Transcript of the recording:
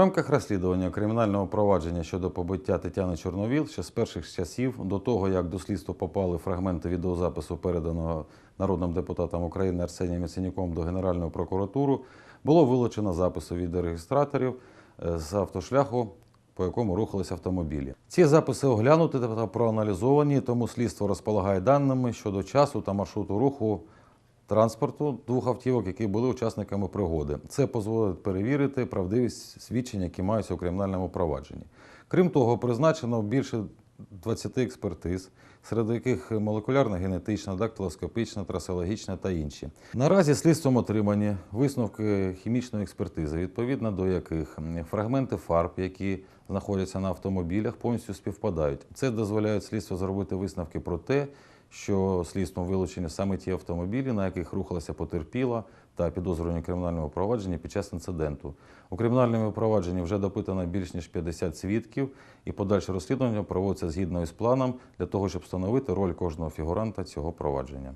рамках розслідування кримінального провадження щодо побиття Тетяни Чорновіл ще з перших часів до того, як до слідства попали фрагменти відеозапису, переданого народним депутатом України Арсенієм Яценюком до Генеральної прокуратури, було вилучено записи відеореєстраторів е, з автошляху, по якому рухалися автомобілі. Ці записи оглянуті та проаналізовані, тому слідство розполагає даними щодо часу та маршруту руху транспорту двох автівок, які були учасниками пригоди. Це дозволить перевірити правдивість свідчень, які маються у кримінальному провадженні. Крім того, призначено більше 20 експертиз, серед яких молекулярна генетична, дактилоскопічна, трасологічна та інші. Наразі слідством отримані висновки хімічної експертизи, відповідно до яких фрагменти фарб, які знаходяться на автомобілях, повністю співпадають. Це дозволяє слідству зробити висновки про те, що слідством вилучені саме ті автомобілі, на яких рухалася потерпіла та підозрювані кримінального провадження під час інциденту. У кримінальному провадженні вже допитано більш ніж 50 свідків, і подальше розслідування проводиться згідно із планом для того, щоб встановити роль кожного фігуранта цього провадження.